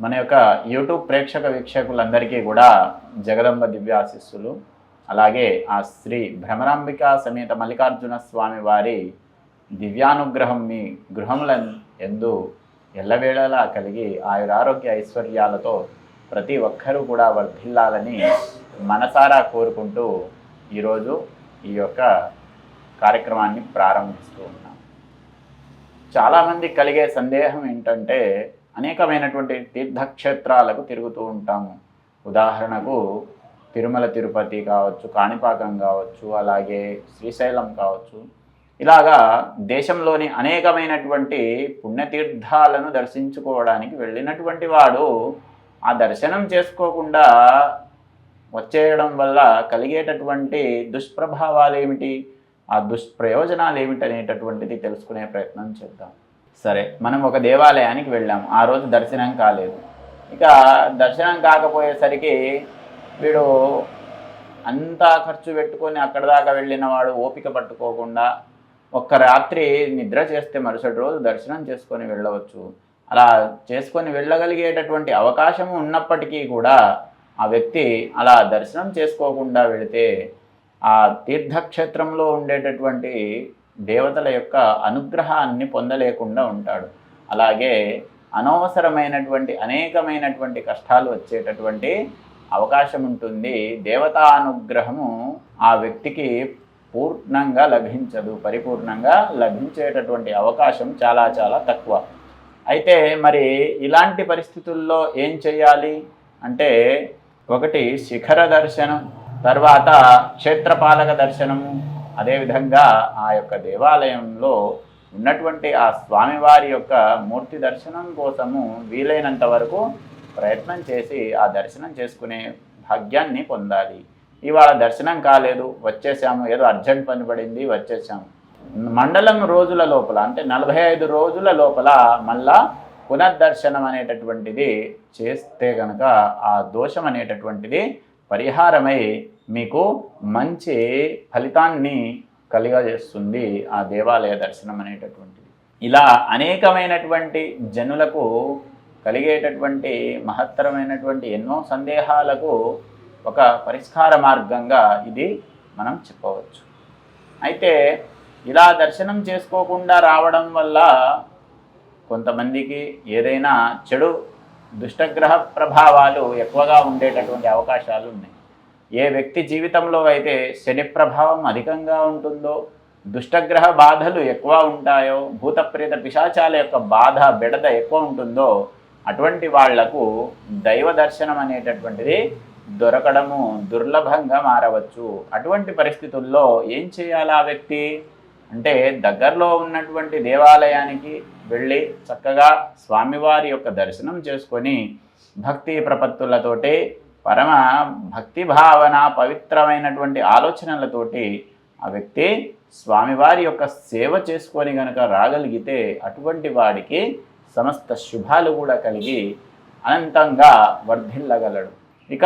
మన యొక్క యూట్యూబ్ ప్రేక్షక వీక్షకులందరికీ కూడా జగదంబ దివ్యాశిస్సులు అలాగే ఆ శ్రీ భ్రమరాంబిక సమేత మల్లికార్జున స్వామి వారి దివ్యానుగ్రహం మీ గృహముల ఎందు ఎల్లవేళలా కలిగి ఆయురారోగ్య ఐశ్వర్యాలతో ప్రతి ఒక్కరూ కూడా వర్ధిల్లాలని మనసారా కోరుకుంటూ ఈరోజు ఈ యొక్క కార్యక్రమాన్ని ప్రారంభిస్తూ ఉన్నాం. చాలామంది కలిగే సందేహం ఏంటంటే అనేకమైనటువంటి తీర్థక్షేత్రాలకు తిరుగుతూ ఉంటాము. ఉదాహరణకు తిరుమల తిరుపతి కావచ్చు కాణిపాకం కావచ్చు అలాగే శ్రీశైలం కావచ్చు. ఇలాగా దేశంలోని అనేకమైనటువంటి పుణ్యతీర్థాలను దర్శించుకోవడానికి వెళ్ళినటువంటి వాడు ఆ దర్శనం చేసుకోకుండా వచ్చేయడం వల్ల కలిగేటటువంటి దుష్ప్రభావాలు ఏమిటి ఆ దుష్ప్రయోజనాలు ఏమిటి అనేటటువంటిది తెలుసుకునే ప్రయత్నం చేద్దాం. సరే మనం ఒక దేవాలయానికి వెళ్ళాం. ఆ రోజు దర్శనం కాలేదు. ఇక దర్శనం కాకపోయేసరికి వీడు అంతా ఖర్చు పెట్టుకొని అక్కడ దాకా వెళ్ళిన వాడు ఓపిక పట్టుకోకుండా ఒక్క రాత్రి నిద్ర చేస్తే మరుసటి రోజు దర్శనం చేసుకొని వెళ్ళవచ్చు. అలా చేసుకొని వెళ్ళగలిగేటటువంటి అవకాశం ఉన్నప్పటికీ కూడా ఆ వ్యక్తి అలా దర్శనం చేసుకోకుండా వెళితే ఆ తీర్థక్షేత్రంలో ఉండేటటువంటి దేవతల యొక్క అనుగ్రహాన్ని పొందలేకుండా ఉంటాడు. అలాగే అనవసరమైనటువంటి అనేకమైనటువంటి కష్టాలు వచ్చేటటువంటి అవకాశం ఉంటుంది. దేవతా అనుగ్రహము ఆ వ్యక్తికి పూర్ణంగా లభించదు. పరిపూర్ణంగా లభించేటటువంటి అవకాశం చాలా చాలా తక్కువ. అయితే మరి ఇలాంటి పరిస్థితుల్లో ఏం చేయాలి? అంటే ఒకటి శిఖర దర్శనం తర్వాత క్షేత్రపాలక దర్శనము అదేవిధంగా ఆ యొక్క దేవాలయంలో ఉన్నటువంటి ఆ స్వామివారి యొక్క మూర్తి దర్శనం కోసము వీలైనంత వరకు ప్రయత్నం చేసి ఆ దర్శనం చేసుకునే భాగ్యాన్ని పొందాలి. ఇవాళ దర్శనం కాలేదు వచ్చేసాము ఏదో అర్జెంట్ పని పడింది వచ్చేసాము. మండలం రోజుల లోపల అంటే నలభై ఐదు రోజుల లోపల మళ్ళా పునర్దర్శనం అనేటటువంటిది చేస్తే కనుక ఆ దోషం అనేటటువంటిది పరిహారమై మీకు మంచి ఫలితాన్ని కలిగజేస్తుంది ఆ దేవాలయ దర్శనం అనేటటువంటిది. ఇలా అనేకమైనటువంటి జనులకు కలిగేటటువంటి మహత్తరమైనటువంటి ఎన్నో సందేహాలకు ఒక పరిష్కార మార్గంగా ఇది మనం చెప్పవచ్చు. అయితే ఇలా దర్శనం చేసుకోకుండా రావడం వల్ల కొంతమందికి ఏదైనా చెడు దుష్టగ్రహ ప్రభావాలు ఎక్కువగా ఉండేటటువంటి అవకాశాలు ఉన్నాయి. ఏ వ్యక్తి జీవితంలో అయితే శని ప్రభావం అధికంగా ఉంటుందో దుష్టగ్రహ బాధలు ఎక్కువ ఉంటాయో భూతప్రేత పిశాచాల యొక్క బాధ బెడద ఎక్కువ ఉంటుందో అటువంటి వాళ్ళకు దైవ దర్శనం అనేటటువంటిది దొరకడము దుర్లభంగా మారవచ్చు. అటువంటి పరిస్థితుల్లో ఏం చేయాలి ఆ వ్యక్తి? అంటే దగ్గరలో ఉన్నటువంటి దేవాలయానికి వెళ్ళి చక్కగా స్వామివారి యొక్క దర్శనం చేసుకొని భక్తి ప్రపత్తులతోటి పరమ భక్తి భావన పవిత్రమైనటువంటి ఆలోచనలతోటి ఆ వ్యక్తి స్వామివారి యొక్క సేవ చేసుకొని గనక రాగలిగితే అటువంటి వాడికి సమస్త శుభాలు కూడా కలిగి అనంతంగా వర్ధిల్లగలడు. ఇక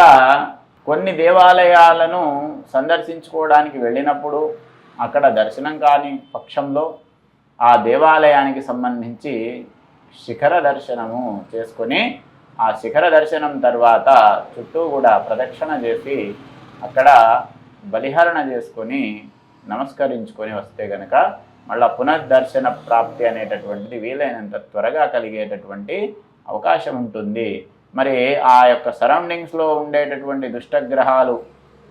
కొన్ని దేవాలయాలను సందర్శించుకోవడానికి వెళ్ళినప్పుడు అక్కడ దర్శనం కాని పక్షంలో ఆ దేవాలయానికి సంబంధించి శిఖర దర్శనము చేసుకొని ఆ శిఖర దర్శనం తర్వాత చుట్టూ కూడా ప్రదక్షిణ చేసి అక్కడ బలిహరణ చేసుకొని నమస్కరించుకొని వస్తే గనక మళ్ళా పునర్దర్శన ప్రాప్తి అనేటటువంటిది వీలైనంత త్వరగా కలిగేటటువంటి అవకాశం ఉంటుంది. మరి ఆ యొక్క సరౌండింగ్స్లో ఉండేటటువంటి దుష్టగ్రహాలు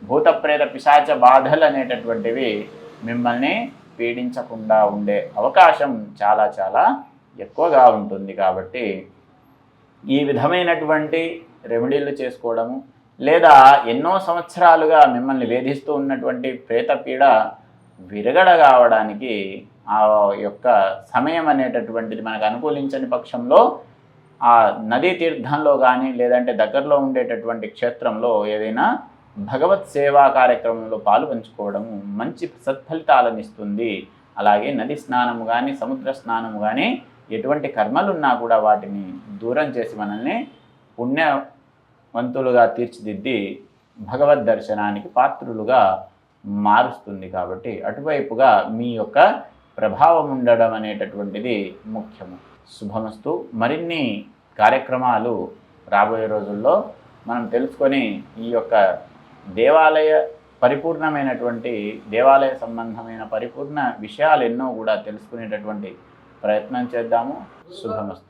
భూతప్రేత పిశాచ బాధలు అనేటటువంటివి మిమ్మల్ని పీడించకుండా ఉండే అవకాశం చాలా చాలా ఎక్కువగా ఉంటుంది కాబట్టి ఈ విధమైనటువంటి రెమెడీలు చేసుకోవడము లేదా ఎన్నో సంవత్సరాలుగా మిమ్మల్ని వేధిస్తూ ఉన్నటువంటి ప్రేతపీడ విరగడ కావడానికి ఆ యొక్క సమయం అనేటటువంటిది మనకు అనుకూలించని పక్షంలో ఆ నదీ తీర్థంలో కానీ లేదంటే దగ్గరలో ఉండేటటువంటి క్షేత్రంలో ఏదైనా భగవత్ సేవా కార్యక్రమంలో పాలు పంచుకోవడము మంచి సత్ఫలితాలను ఇస్తుంది. అలాగే నది స్నానము కానీ సముద్ర స్నానము కానీ ఎటువంటి కర్మలున్నా కూడా వాటిని దూరం చేసి మనల్ని పుణ్యవంతులుగా తీర్చిదిద్ది భగవద్ దర్శనానికి పాత్రులుగా మారుస్తుంది కాబట్టి అటువైపుగా మీ యొక్క ప్రభావం ఉండడం అనేటటువంటిది ముఖ్యము. శుభమస్తు. మరిన్ని కార్యక్రమాలు రాబోయే రోజుల్లో మనం తెలుసుకొని ఈ యొక్క దేవాలయ పరిపూర్ణమైనటువంటి దేవాలయ సంబంధమైన పరిపూర్ణ విషయాలు ఎన్నో కూడా తెలుసుకునేటటువంటి ప్రయత్నం చేద్దాము. శుభమస్తు.